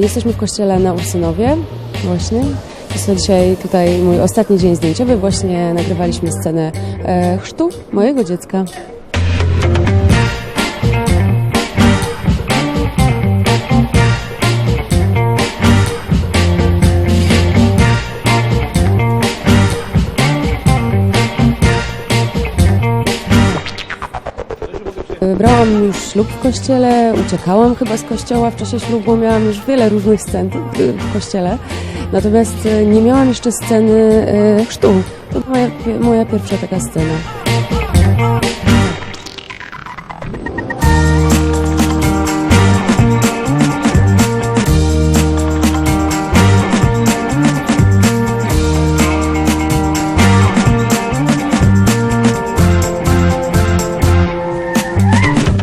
Jesteśmy w kościele na Ursynowie właśnie. Jest to dzisiaj tutaj mój ostatni dzień zdjęciowy. Właśnie nagrywaliśmy scenę e, chrztu mojego dziecka. Brałam już ślub w kościele, uciekałam chyba z kościoła w czasie ślubu, miałam już wiele różnych scen w kościele. Natomiast y, nie miałam jeszcze sceny y, chrztu. To moja, moja pierwsza taka scena.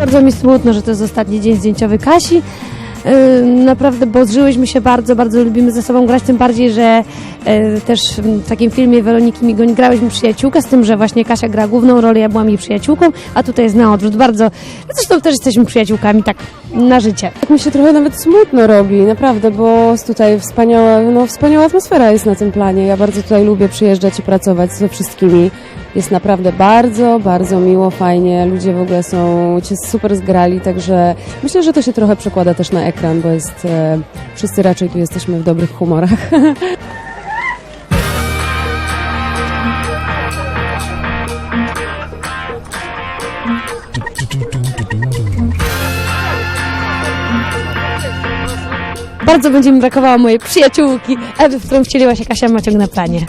Bardzo mi smutno, że to jest ostatni dzień zdjęciowy Kasi. Naprawdę, bo zżyłyśmy się bardzo, bardzo lubimy ze sobą grać, tym bardziej, że yy, też w takim filmie Weroniki Migoń grałyśmy przyjaciółkę, z tym, że właśnie Kasia gra główną rolę, ja byłam jej przyjaciółką, a tutaj jest na odwrót. Bardzo, zresztą też jesteśmy przyjaciółkami, tak na życie. Tak mi się trochę nawet smutno robi, naprawdę, bo tutaj wspaniała, no, wspaniała atmosfera jest na tym planie. Ja bardzo tutaj lubię przyjeżdżać i pracować ze wszystkimi. Jest naprawdę bardzo, bardzo miło, fajnie. Ludzie w ogóle są cię super zgrali, także myślę, że to się trochę przekłada też na ekran, bo jest, e, wszyscy raczej tu jesteśmy w dobrych humorach. Bardzo będzie mi brakowało mojej przyjaciółki, Ewy, w którą wcieliła się Kasia Maciąg na planie.